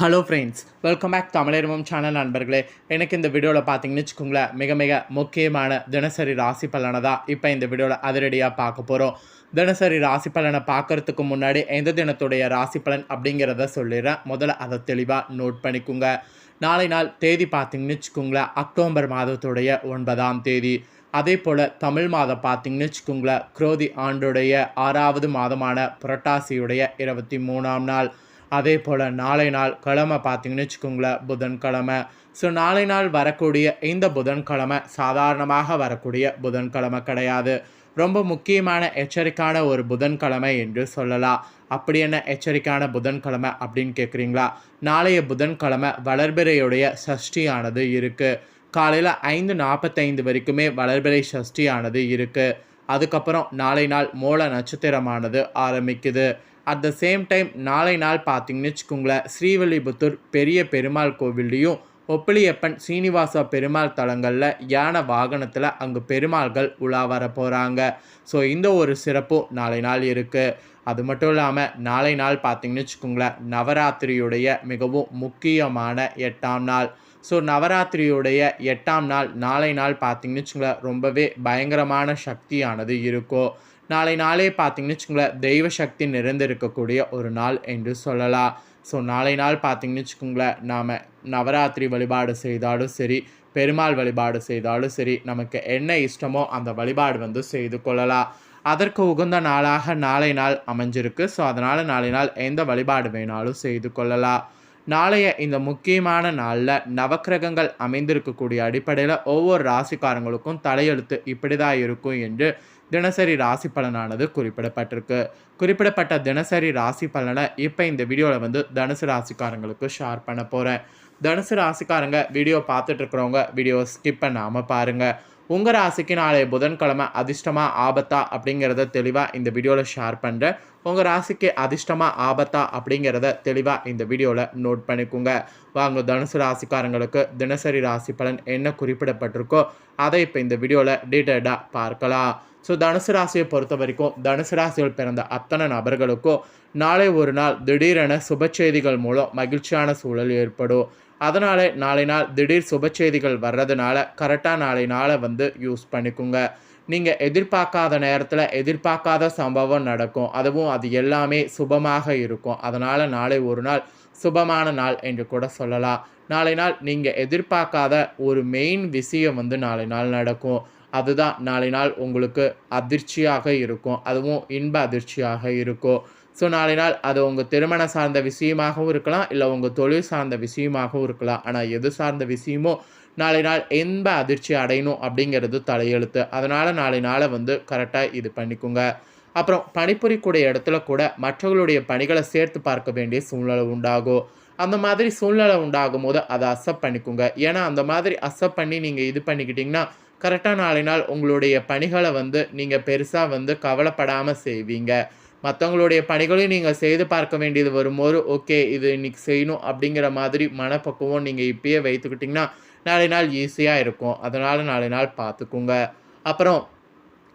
Hello friends welcome back தமிழர்மம் channel நண்பர்களே. எனக்கு இந்த வீடியோவில் பார்த்தீங்கன்னு வச்சுக்கோங்களேன் மிக மிக முக்கியமான தினசரி ராசி பலனை தான் இப்போ இந்த வீடியோவில் அதிரடியாக பார்க்க போகிறோம் தினசரி ராசி பலனை பார்க்கறதுக்கு முன்னாடி எந்த தினத்துடைய ராசி பலன் அப்படிங்கிறத சொல்லிடுறேன். முதல்ல அதை தெளிவாக நோட் பண்ணிக்கோங்க. நாளை நாள் தேதி பார்த்தீங்கன்னு வச்சுக்கோங்களேன் அக்டோபர் மாதத்துடைய ஒன்பதாம் தேதி. அதே போல் தமிழ் மாதம் பார்த்தீங்கன்னு வச்சுக்கோங்களேன் குரோதி ஆண்டுடைய ஆறாவது மாதமான புரட்டாசியுடைய இருபத்தி மூணாம் நாள். அதே போல் நாளை நாள் கிழமை பார்த்தீங்கன்னு வச்சுக்கோங்களேன் புதன்கிழமை. ஸோ நாளை நாள் வரக்கூடிய இந்த புதன்கிழமை சாதாரணமாக வரக்கூடிய புதன்கிழமை கிடையாது. ரொம்ப முக்கியமான எச்சரிக்கையான ஒரு புதன்கிழமை என்று சொல்லலாம். அப்படி என்ன எச்சரிக்கையான புதன்கிழமை அப்படின்னு கேட்குறீங்களா நாளைய புதன்கிழமை வளர்பிறையுடைய சஷ்டியானது இருக்குது காலையில் ஐந்து நாற்பத்தைந்து வரைக்குமே வளர்பிறை சஷ்டியானது இருக்குது அதுக்கப்புறம் நாளை நாள் மூல நட்சத்திரமானது ஆரம்பிக்குது. அட் த சேம் டைம் நாளை நாள் பார்த்தீங்கன்னு வச்சுக்கோங்களேன் ஸ்ரீவில்லிபுத்தூர் பெரிய பெருமாள் கோவில்லையும் ஒப்பிலியப்பன் சீனிவாச பெருமாள் தலங்களில் யானை வாகனத்தில் அங்கு பெருமாள்கள் உலா வர போகிறாங்க ஸோ இந்த ஒரு சிறப்பும் நாளை நாள் இருக்குது அது மட்டும் இல்லாமல் நாளை நாள் பார்த்தீங்கன்னு வச்சுக்கோங்களேன் நவராத்திரியுடைய மிகவும் முக்கியமான எட்டாம் நாள். ஸோ நவராத்திரியுடைய எட்டாம் நாள் நாளை நாள் பார்த்தீங்கன்னு வச்சுக்கோங்களேன் ரொம்பவே பயங்கரமான சக்தியானது இருக்கும். நாளை நாளே பார்த்தீங்கன்னு வச்சுக்கோங்களேன் தெய்வ சக்தி நிறைந்திருக்கக்கூடிய ஒரு நாள் என்று சொல்லலாம். ஸோ நாளை நாள் பார்த்தீங்கன்னு வச்சுக்கோங்களேன் நாம் நவராத்திரி வழிபாடு செய்தாலும் சரி பெருமாள் வழிபாடு செய்தாலும் சரி நமக்கு என்ன இஷ்டமோ அந்த வழிபாடு வந்து செய்து கொள்ளலாம். அதற்கு உகந்த நாளாக நாளை நாள் அமைஞ்சிருக்கு. ஸோ அதனால் நாளை நாள் எந்த வழிபாடு வேணாலும் செய்து கொள்ளலாம். நாளைய இந்த முக்கியமான நாளில் நவக்கிரகங்கள் அமைந்திருக்கக்கூடிய அடிப்படையில் ஒவ்வொரு ராசிக்காரங்களுக்கும் தலையெழுத்து இப்படி தான் இருக்கும் என்று தினசரி ராசி பலனானது குறிப்பிடப்பட்டிருக்கு. குறிப்பிடப்பட்ட தினசரி ராசி பலனை இப்போ இந்த வீடியோவில் வந்து தனுசு ராசிக்காரங்களுக்கு ஷேர் பண்ண போகிறேன் தனுசு ராசிக்காரங்க வீடியோ பார்த்துட்டு இருக்கிறவங்க வீடியோ ஸ்கிப் பண்ணாமல் பாருங்கள் உங்கள் ராசிக்கு நாளைய புதன்கிழமை அதிர்ஷ்டமாக ஆபத்தா அப்படிங்கிறத தெளிவாக இந்த வீடியோவில் ஷேர் பண்ணுறேன் உங்கள் ராசிக்கு அதிர்ஷ்டமாக ஆபத்தா அப்படிங்கிறத தெளிவாக இந்த வீடியோவில் நோட் பண்ணிக்கோங்க. வாங்க தனுசு ராசிக்காரங்களுக்கு தினசரி ராசி பலன் என்ன குறிப்பிடப்பட்டிருக்கோ அதை இப்போ இந்த வீடியோவில் டீட்டெயில்டாக பார்க்கலாம். ஸோ தனுசு ராசியை பொறுத்த வரைக்கும் தனுசு ராசியில் பிறந்த அத்தனை நபர்களுக்கும் நாளை ஒரு நாள் திடீரென சுப செய்திகள் மூலம் மகிழ்ச்சியான சூழல் ஏற்படும். அதனால் நாளை நாள் திடீர் சுப செய்திகள் வர்றதுனால கரெக்டாக நாளை நாளை வந்து யூஸ் பண்ணிக்கோங்க. நீங்கள் எதிர்பார்க்காத நேரத்தில் எதிர்பார்க்காத சம்பவம் நடக்கும். அதுவும் அது எல்லாமே சுபமாக இருக்கும். அதனால் நாளை ஒரு நாள் சுபமான நாள் என்று கூட சொல்லலாம். நாளை நாள் நீங்கள் எதிர்பார்க்காத ஒரு மெயின் விஷயம் வந்து நாளை நாள் நடக்கும். அதுதான் நாளை நாள் உங்களுக்கு அதிர்ச்சியாக இருக்கும். அதுவும் இன்ப அதிர்ச்சியாக இருக்கும். ஸோ நாளை நாள் அது உங்கள் திருமணம் சார்ந்த விஷயமாகவும் இருக்கலாம் இல்லை உங்கள் தொழில் சார்ந்த விஷயமாகவும் இருக்கலாம். ஆனால் எது சார்ந்த விஷயமோ நாளை நாள் எந்த அதிர்ச்சி அடையணும் அப்படிங்கிறது தலையெழுத்து. அதனால் நாளை நாளை வந்து கரெக்டாக இது பண்ணிக்கோங்க. அப்புறம் பணிபுரிக்கூடிய இடத்துல கூட மற்றவர்களுடைய பணிகளை சேர்த்து பார்க்க வேண்டிய சூழ்நிலை உண்டாகும். அந்த மாதிரி சூழ்நிலை உண்டாகும் போது அதை அக்செப்ட் பண்ணிக்கோங்க. ஏன்னா அந்த மாதிரி அக்செப்ட் பண்ணி நீங்கள் இது பண்ணிக்கிட்டிங்கன்னா கரெக்டாக நாளை நாள் உங்களுடைய பணிகளை வந்து நீங்கள் பெருசாக வந்து கவலைப்படாமல் செய்வீங்க. மற்றவங்களுடைய பணிகளையும் நீங்கள் செய்து பார்க்க வேண்டியது வரும்போது ஓகே இது இன்னைக்கு செய்யணும் அப்படிங்கிற மாதிரி மனப்பக்குவம் நீங்கள் இப்பயே வைத்துக்கிட்டிங்கன்னா நாளை நாள் ஈஸியாக இருக்கும். அதனால் நாளை நாள் பார்த்துக்குங்க. அப்புறம்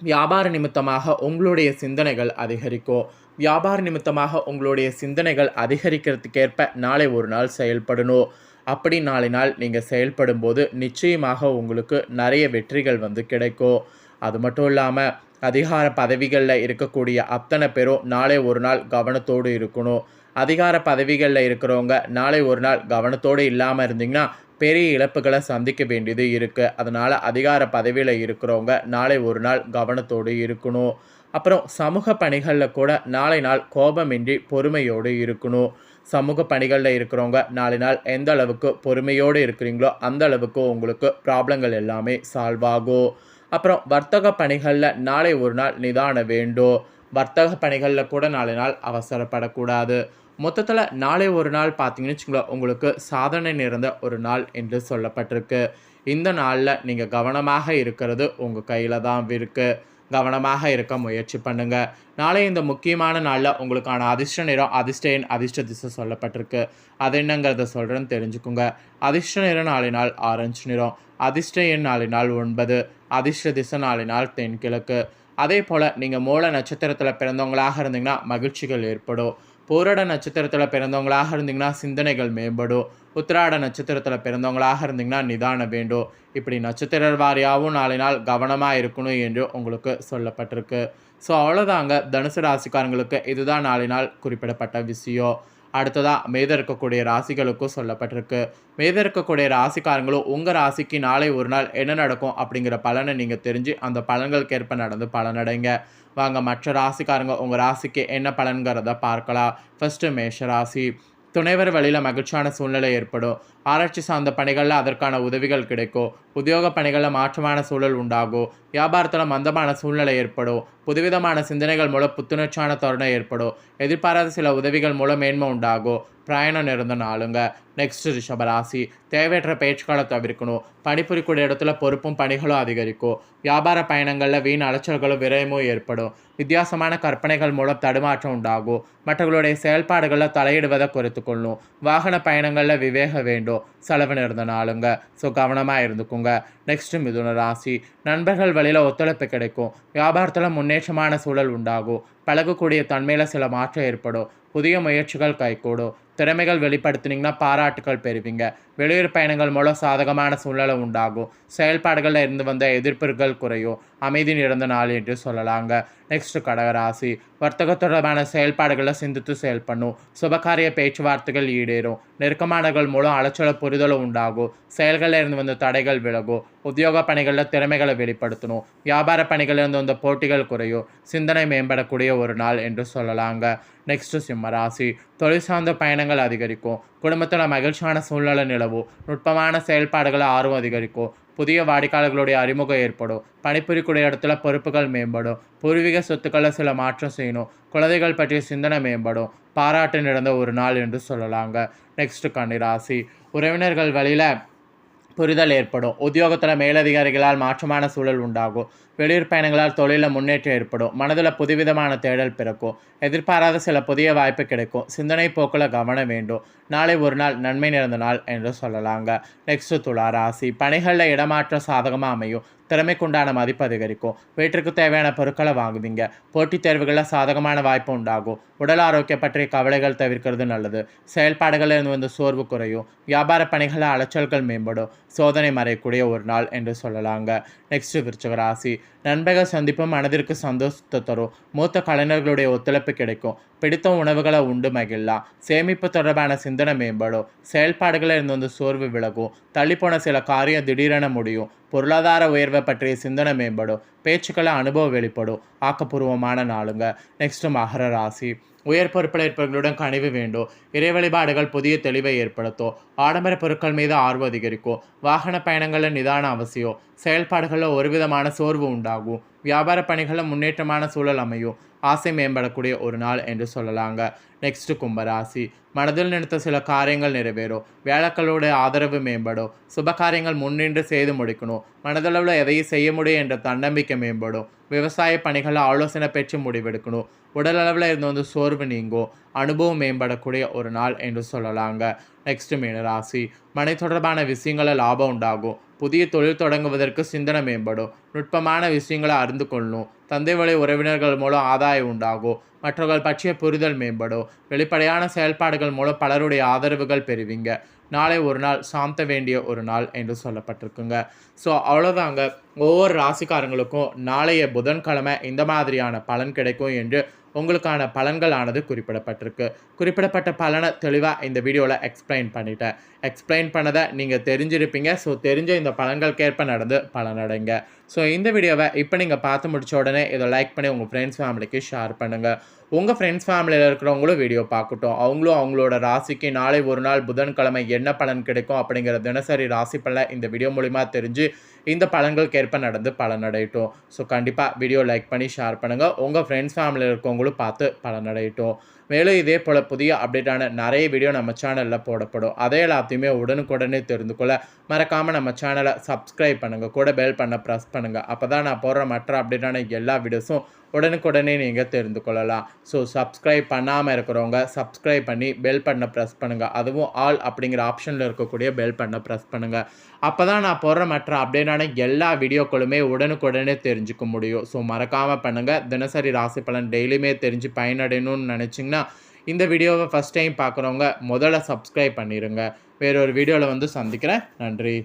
வியாபார நிமித்தமாக உங்களுடைய சிந்தனைகள் அதிகரிக்கும். வியாபார நிமித்தமாக உங்களுடைய சிந்தனைகள் அதிகரிக்கிறதுக்கேற்ப நாளை ஒரு நாள் செயல்படணும். அப்படி நாளை நாள் நீங்கள் செயல்படும் போது நிச்சயமாக உங்களுக்கு நிறைய வெற்றிகள் வந்து கிடைக்கும். அது மட்டும் இல்லாமல் அதிகார பதவிகளில் இருக்கக்கூடிய அத்தனை பேரும் நாளை ஒரு நாள் கவனத்தோடு இருக்கணும். அதிகார பதவிகளில் இருக்கிறவங்க நாளை ஒரு நாள் கவனத்தோடு இல்லாமல் இருந்தீங்கன்னா பெரிய இழப்புகளை சந்திக்க வேண்டியது இருக்குது அதனால் அதிகார பதவியில் இருக்கிறவங்க நாளை ஒரு நாள் கவனத்தோடு இருக்கணும். அப்புறம் சமூக பணிகளில் கூட நாளை நாள் கோபமின்றி பொறுமையோடு இருக்கணும். சமூக பணிகளில் இருக்கிறவங்க நாளை நாள் எந்த அளவுக்கு பொறுமையோடு இருக்கிறீங்களோ அந்த அளவுக்கு உங்களுக்கு ப்ராப்ளங்கள் எல்லாமே சால்வ் ஆகும். அப்புறம் வர்த்தக பணிகளில் நாளை ஒரு நாள் நிதான வேண்டும். வர்த்தக பணிகளில் கூட நாளை நாள் அவசரப்படக்கூடாது. மொத்தத்தில் நாளை ஒரு நாள் பார்த்தீங்கன்னு வச்சுங்களேன் உங்களுக்கு சாதனை நிறைந்த ஒரு நாள் என்று சொல்லப்பட்டிருக்கு. இந்த நாளில் நீங்கள் கவனமாக இருக்கிறது உங்கள் கையில் தான் இருக்குது கவனமாக இருக்க முயற்சி பண்ணுங்க. நாளை இந்த முக்கியமான நாளில் உங்களுக்கான அதிர்ஷ்ட நிறம் அதிர்ஷ்ட எண் அதிர்ஷ்ட திசை சொல்லப்பட்டிருக்கு. அது என்னங்கிறத சொல்கிறேன்னு தெரிஞ்சுக்குங்க. அதிர்ஷ்ட நிறம் நாளை நாள் ஆரஞ்சு நிறம் அதிர்ஷ்ட எண் நாளை நாள் ஒன்பது அதிர்ஷ்ட திசை நாளை நாள் தென்கிழக்கு. அதே போல் நீங்கள் மூல நட்சத்திரத்தில் பிறந்தவங்களாக இருந்தீங்கன்னா மகிழ்ச்சிகள் ஏற்படும். பூரட நட்சத்திரத்தில் பிறந்தவங்களாக இருந்தீங்கன்னா சிந்தனைகள் மேம்படும். உத்திராட நட்சத்திரத்தில் பிறந்தவங்களாக இருந்தீங்கன்னா நிதானம் வேண்டும். இப்படி நட்சத்திர வாரியாகவும் நாளை நாள் கவனமாக இருக்கணும் என்று உங்களுக்கு சொல்லப்பட்டிருக்கு. ஸோ அவ்வளோதாங்க தனுசு ராசிக்காரங்களுக்கு இதுதான் நாளை நாள் குறிப்பிடப்பட்ட விஷயம். அடுத்ததாக மேத இருக்கக்கூடிய ராசிகளுக்கும் சொல்லப்பட்டிருக்கு. மேத இருக்கக்கூடிய ராசிக்காரங்களும் உங்கள் ராசிக்கு நாளை ஒரு நாள் என்ன நடக்கும் அப்படிங்கிற பலனை நீங்கள் தெரிஞ்சு அந்த பலன்களுக்கேற்ப நடந்து பலனடைங்க. வாங்க மற்ற ராசிக்காரங்க உங்கள் ராசிக்கு என்ன பலன்கிறத பார்க்கலாம். ஃபஸ்ட்டு மேஷ ராசி. துணைவர் வழியில் மகிழ்ச்சியான சூழ்நிலை ஏற்படும். ஆராய்ச்சி சார்ந்த பணிகளில் அதற்கான உதவிகள் கிடைக்கும். உத்தியோக பணிகளில் மாற்றமான சூழல் உண்டாகும். வியாபாரத்தில் மந்தமான சூழ்நிலை ஏற்படும். புதுவிதமான சிந்தனைகள் மூலம் புத்துணர்ச்சியான தருணம் ஏற்படும். எதிர்பாராத சில உதவிகள் மூலம் மேன்மை உண்டாகும். பிரயாணம் நிறந்த நாளுங்க. நெக்ஸ்ட் ரிஷபராசி. தேவையற்ற பேச்சுக்களை தவிர்க்கணும். பணிபுரிக்கூடிய இடத்துல பொறுப்பும் பணிகளும் அதிகரிக்கும். வியாபார பயணங்களில் வீண் அலைச்சல்களும் விரயமும் ஏற்படும். வித்தியாசமான கற்பனைகள் மூலம் தடுமாற்றம் உண்டாகும். மற்றவர்களுடைய செயல்பாடுகளில் தலையிடுவதை குறைத்து கொள்ளும் வாகன பயணங்களில் விவேக வேண்டும். செலவு இருந்த நாளுங்க. ஸோ கவனமாக இருந்துக்குங்க. நெக்ஸ்ட் மிதுன ராசி. நண்பர்கள் வழியில் ஒத்துழைப்பு கிடைக்கும். வியாபாரத்தில் முன்னேற்றமான சூழல் உண்டாகும். பழகக்கூடிய தன்மையில் சில மாற்றம் ஏற்படும். புதிய முயற்சிகள் கைகூடும். திறமைகள் வெளிப்படுத்தினீங்கன்னா பாராட்டுகள் பெறுவீங்க. வெளியூர் பயணங்கள் மூலம் சாதகமான சூழ்நிலை உண்டாகும். செயல்பாடுகளில் இருந்து வந்த எதிர்ப்புகள் குறையும். அமைதி நிறந்த நாள் என்று சொல்லலாங்க. நெக்ஸ்ட் கடகராசி. வர்த்தக தொடர்பான செயல்பாடுகளை சிந்தித்து செயல்பண்ணும் சுபகாரிய பேச்சுவார்த்தைகள் ஈடேறும். நெருக்கமானர்கள் மூலம் அலைச்சல புரிதலும் உண்டாகும். செயல்களில் இருந்து வந்த தடைகள் விலகும். உத்தியோக பணிகளில் திறமைகளை வெளிப்படுத்தணும். வியாபார பணிகளில் இருந்து வந்த போட்டிகள் குறையும். சிந்தனை மேம்படக்கூடிய ஒரு நாள் என்று சொல்லலாங்க. நெக்ஸ்ட் சிம்மராசி தொழில் சார்ந்த பயணங்கள் அதிகரிக்கும். குடும்பத்தில் மகிழ்ச்சியான சூழ்நிலை நிலவும் நுட்பமான செயல்பாடுகளை ஆர்வம் அதிகரிக்கும் புதிய வாடிக்கையாளர்களுடைய அறிமுகம் ஏற்படும் பணிபுரிக்கூடிய இடத்துல பொறுப்புகள் மேம்படும் பூர்வீக சொத்துக்களை சில மாற்றம் செய்யணும் குழந்தைகள் பற்றிய சிந்தனை மேம்படும் பாராட்டு நடந்த ஒரு நாள் என்று சொல்லலாங்க நெக்ஸ்ட் கன்னிராசி உறவினர்கள் வழியில் புரிதல் ஏற்படும் உத்தியோகத்தில் மேலதிகாரிகளால் மாற்றமான சூழல் உண்டாகும் வெளியூர் பயணங்களால் தொழிலில் முன்னேற்றம் ஏற்படும். மனதில் புதுவிதமான தேடல் பிறக்கும். எதிர்பாராத சில புதிய வாய்ப்பு கிடைக்கும். சிந்தனை போக்கில் கவனம் வேண்டும். நாளை ஒரு நாள் நன்மை நிறைந்த நாள் என்று சொல்லலாங்க. நெக்ஸ்ட் துளா ராசி. பணிகளில் இடமாற்றம் சாதகமாக அமையும். திறமைக்குண்டான மதிப்பு அதிகரிக்கும். வீட்டிற்கு தேவையான பொருட்களை வாங்குவீங்க. போட்டித் தேர்வுகளில் சாதகமான வாய்ப்பு உண்டாகும். உடல் ஆரோக்கியம் பற்றிய கவலைகள் தவிர்க்கிறது நல்லது. செயல்பாடுகளில் இருந்து வந்து சோர்வு குறையும். வியாபார பணிகளில் அலைச்சல்கள் மேம்படும். சோதனை மறையக்கூடிய ஒரு நாள் என்று சொல்லலாங்க. நெக்ஸ்ட் விருச்சக ராசி. நண்பர்கள் சந்திப்பும் மனதிற்கு சந்தோஷத்தை தரும். மூத்த கலைஞர்களுடைய ஒத்துழைப்பு கிடைக்கும். பிடித்த உணவுகளை உண்டு மகிழலாம். சேமிப்பு தொடர்பான சிந்தனை மேம்படும். செயல்பாடுகளில் இருந்து வந்து சோர்வு விலகும். தள்ளிப்போன சில காரியம் திடீரென முடியும். பொருளாதார உயர்வை பற்றிய சிந்தனை மேம்படும். பேச்சுக்களை அனுபவம் வெளிப்படும். ஆக்கப்பூர்வமான நாளுங்க. நெக்ஸ்ட் மகர ராசி. உயர் பொறுப்பில் இருப்பவர்களுடன் கனிவு வேண்டும். இறை வழிபாடுகள் புதிய தெளிவை ஏற்படுத்தும். ஆடம்பர பொருட்கள் மீது ஆர்வம் அதிகரிக்கும். வாகன பயணங்களில் நிதான அவசியம். செயல்பாடுகளில் ஒரு விதமான சோர்வு உண்டாகும். வியாபார பணிகளில் முன்னேற்றமான சூழல் அமையும். ஆசை மேம்படக்கூடிய ஒரு நாள் என்று சொல்லலாங்க. நெக்ஸ்ட் கும்பராசி. மனதில் நினைத்த சில காரியங்கள் நிறைவேறும். வேலைக்களோட ஆதரவு மேம்படும். சுப காரியங்கள் முன்னின்று செய்து முடிக்கணும். மனதளவில் எதையும் செய்ய முடியும் என்ற தன்னம்பிக்கை மேம்படும். விவசாய பணிகளை ஆலோசனை பெற்று முடிவெடுக்கணும். உடலளவில் இருந்து வந்து சோர்வு நீங்கும். அனுபவம் மேம்படக்கூடிய ஒரு நாள் என்று சொல்லலாங்க. நெக்ஸ்ட் மீனராசி. மனை தொடர்பான விஷயங்களில் லாபம் உண்டாகும். புதிய தொழில் தொடங்குவதற்கு சிந்தனை மேம்படும். நுட்பமான விஷயங்களை அறிந்து கொள்ளணும் தந்தை வழி உறவினர்கள் மூலம் ஆதாயம் உண்டாகும். மற்றவர்கள் பற்றிய புரிதல் மேம்படும். வெளிப்படையான செயல்பாடுகள் மூலம் பலருடைய ஆதரவுகள் பெறுவீங்க. நாளை ஒரு நாள் சாந்த வேண்டிய ஒரு நாள் என்று சொல்லப்பட்டிருக்குங்க. ஸோ அவ்வளோதாங்க ஒவ்வொரு ராசிக்காரங்களுக்கும் நாளைய புதன்கிழமை இந்த மாதிரியான பலன் கிடைக்கும் என்று உங்களுக்கான பலன்களானது குறிப்பிடப்பட்டிருக்கு. குறிப்பிடப்பட்ட பலனை தெளிவாக இந்த வீடியோவில் எக்ஸ்பிளைன் பண்ணிட்டேன். எக்ஸ்பிளைன் பண்ணதை நீங்கள் தெரிஞ்சிருப்பீங்க. ஸோ தெரிஞ்ச இந்த பலன்களுக்கேற்ப நடந்து பலனடைங்க. ஸோ இந்த வீடியோவை இப்போ நீங்கள் பார்த்து முடிச்ச உடனே இதை லைக் பண்ணி உங்கள் ஃப்ரெண்ட்ஸ் ஃபேமிலிக்கு ஷேர் பண்ணுங்கள் உங்கள் ஃப்ரெண்ட்ஸ் ஃபேமிலியில் இருக்கிறவங்களும் வீடியோ பார்க்கட்டும். அவங்களும் அவங்களோட ராசிக்கு நாளை ஒரு நாள் புதன்கிழமை என்ன பலன் கிடைக்கும் அப்படிங்கிற தினசரி ராசி பலனை இந்த வீடியோ மூலிமா தெரிஞ்சு இந்த பலன்களுக்கு நடந்து பலனடையட்டும் ஸோ கண்டிப்பாக வீடியோ லைக் பண்ணி ஷேர் பண்ணுங்கள் உங்கள் ஃப்ரெண்ட்ஸ் ஃபேமிலியில் இருக்கவங்களும் பார்த்து பலனடையட்டும் மேலும் இதே போல் புதிய அப்டேட்டான நிறைய வீடியோ நம்ம சேனலில் போடப்படும். அதே எல்லாத்தையுமே உடனுக்குடனே தெரிந்து கொள்ள மறக்காமல் நம்ம சேனலை சப்ஸ்கிரைப் பண்ணுங்கள் கூட பெல் பண்ண ப்ரெஸ் பண்ணுங்கள் அப்போ தான் நான் போடுற மற்ற அப்டேட்டான எல்லா வீடியோஸும் உடனுக்குடனே நீங்கள் தெரிந்து கொள்ளலாம். ஸோ சப்ஸ்கிரைப் பண்ணாமல் இருக்கிறவங்க சப்ஸ்கிரைப் பண்ணி பெல் பண்ண ப்ரெஸ் பண்ணுங்கள் அதுவும் ஆல் அப்படிங்கிற ஆப்ஷனில் இருக்கக்கூடிய பெல் பண்ண ப்ரெஸ் பண்ணுங்கள் அப்போ தான் நான் போடுற மற்ற அப்டேட்டான எல்லா வீடியோக்களுமே உடனுக்குடனே தெரிஞ்சுக்க முடியும். ஸோ மறக்காமல் பண்ணுங்கள் தினசரி ராசி பலன் டெய்லியுமே தெரிஞ்சு பயனடையணும்னு நினச்சிங்கன்னா இந்த வீடியோவை ஃபஸ்ட் டைம் பார்க்குறவங்க முதல்ல சப்ஸ்கிரைப் பண்ணிடுங்க வேறொரு வீடியோவில் வந்து சந்திக்கிறேன். நன்றி.